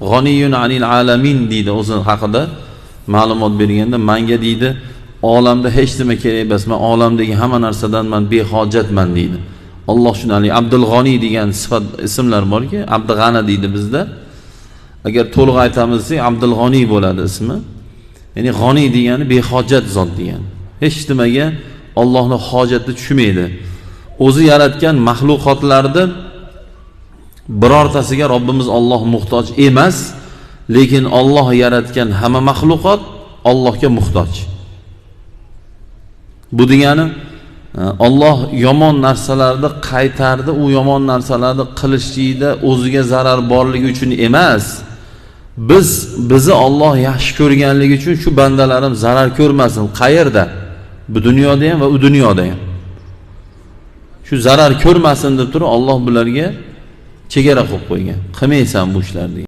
g'oniyun anil alamin deydi o'zi haqida. Ma'lumot berganda manga deydi olamda hech nima kerak emas man olamdagi hamma narsadan man behojatman deydi. Alloh shuni haligi abdul g'oniy degan sifat ismlar borki abdug'ana deydi bizda. Agar to'liq aytamiz desak abdul g'oniy bo'ladi ismi. Ya'ni g'oniy degani behojat zot degani hech nimaga ollohni hojati tushmaydi. O'zi yaratgan maxluqotlarni birortasiga robbimiz olloh muhtoj emas lekin olloh yaratgan hamma maxluqot ollohga muhtoj. Bu degani e, olloh yomon narsalarni qaytardi u yomon narsalarni qilishlikda o'ziga zarar borligi uchun emas. Biz bizni olloh yaxshi ko'rganligi uchun shu bandalarim zarar ko'rmasin. Qayerda? Bu dunyoda ham va u dunyoda ham shu zarar ko'rmasin deb turib olloh bularga chegara qo'yib qo'ygan. Qilmaysan bu ishlarni.